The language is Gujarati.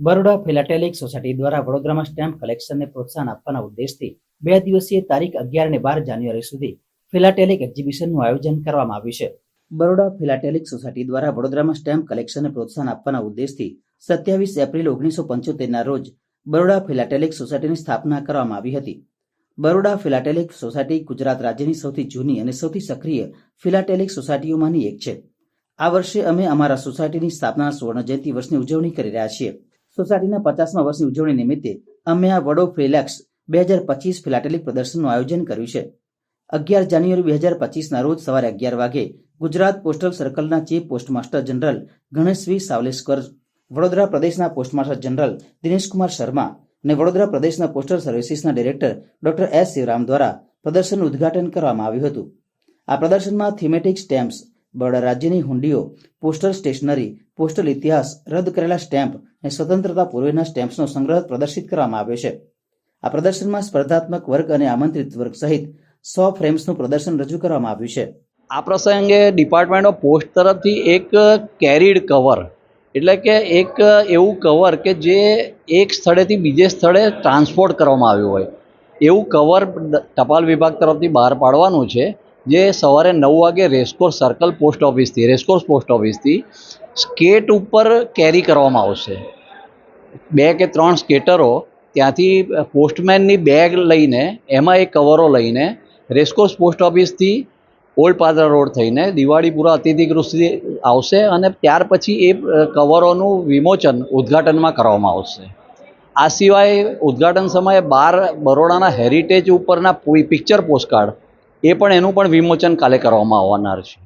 બરોડા ફિલાટેલિક સોસાયટી દ્વારા વડોદરામાં સ્ટેમ્પ કલેક્શનને પ્રોત્સાહન આપવાના ઉદ્દેશથી બે દિવસીય તારીખ અગિયાર અને બાર જાન્યુઆરી સુધી ફિલાટેલિક એક્ઝિબિશનનું આયોજન કરવામાં આવ્યું છે. બરોડા ફિલાટેલિક સોસાયટી દ્વારા વડોદરામાં સ્ટેમ્પ કલેક્શનને પ્રોત્સાહન આપવાના ઉદ્દેશથી સત્યાવીસ એપ્રિલ ઓગણીસો પંચોતેરના રોજ બરોડા ફિલાટેલિક સોસાયટીની સ્થાપના કરવામાં આવી હતી. બરોડા ફિલાટેલિક સોસાયટી ગુજરાત રાજ્યની સૌથી જૂની અને સૌથી સક્રિય ફિલાટેલિક સોસાયટીઓમાંની એક છે. આ વર્ષે અમે અમારા સોસાયટીની સ્થાપના સુવર્ણ જયંતિ વર્ષની ઉજવણી કરી રહ્યા છીએ. સોસાયટીના પચાસમા વર્ષની ઉજવણી નિમિત્તે અમે આ વડો ફિલેક્સ બે હજાર પચીસ ફિલાટેલિક પ્રદર્શનનું આયોજન કર્યું છે. અગિયાર જાન્યુઆરી બે હજાર પચીસના રોજ સવારે અગિયાર વાગે Gujarat postal સર્કલના chief postmaster general Ganeshvi Savleshkar Vadodara પ્રદેશના પોસ્ટમાસ્ટર જનરલ દિનેશકુમાર શર્મા અને વડોદરા પ્રદેશના પોસ્ટલ સર્વિસીસના ડિરેક્ટર ડોક્ટર એસ શિવરામ દ્વારા પ્રદર્શનનું ઉદ્ઘાટન કરવામાં આવ્યું હતું. આ પ્રદર્શનમાં થીમેટિક સ્ટેમ્પ્સ બરોડા રાજ્યની હુંડીઓ, પોસ્ટલ સ્ટેશનરી, પોસ્ટલ ઇતિહાસ, રદ કરેલા સ્ટેમ્પ અને સ્વતંત્રતા પૂર્વેના સ્ટેમ્પ્સનો સંગ્રહ પ્રદર્શિત કરવામાં આવ્યો છે. આ પ્રદર્શનમાં સ્પર્ધાત્મક વર્ગ અને આમંત્રિત વર્ગ સહિત સો ફ્રેમ્સનું પ્રદર્શન રજૂ કરવામાં આવ્યું છે. આ પ્રસંગે ડિપાર્ટમેન્ટ ઓફ પોસ્ટ તરફથી એક કેરીડ કવર, એટલે કે એક એવું કવર કે જે એક સ્થળેથી બીજે સ્થળે ટ્રાન્સપોર્ટ કરવામાં આવ્યું હોય. એવું કવર ટપાલ વિભાગ તરફથી બહાર પાડવાનું છે. જે સવારે નવ વાગે રેસકોર્સ સર્કલ પોસ્ટ ઓફિસથી, રેસકોર્સ પોસ્ટ ઓફિસથી સ્કેટ ઉપર કેરી કરવામાં આવશે. બે કે ત્રણ સ્કેટરો ત્યાંથી પોસ્ટમેનની બેગ લઈને, એમાં એ કવરો લઈને રેસકોર્સ પોસ્ટ ઓફિસથી ઓલ્ડ પાદરા રોડ થઈને દિવાળીપુરા અતિથિગૃહ આવશે અને ત્યાર પછી એ કવરોનું વિમોચન ઉદ્ઘાટનમાં કરવામાં આવશે. આ સિવાય ઉદ્ઘાટન સમયે બાર બરોડાના હેરિટેજ ઉપરના પિક્ચર પોસ્ટકાર્ડ એ પણ એનું પણ વિમોચન કાલે કરવામાં આવનાર છે.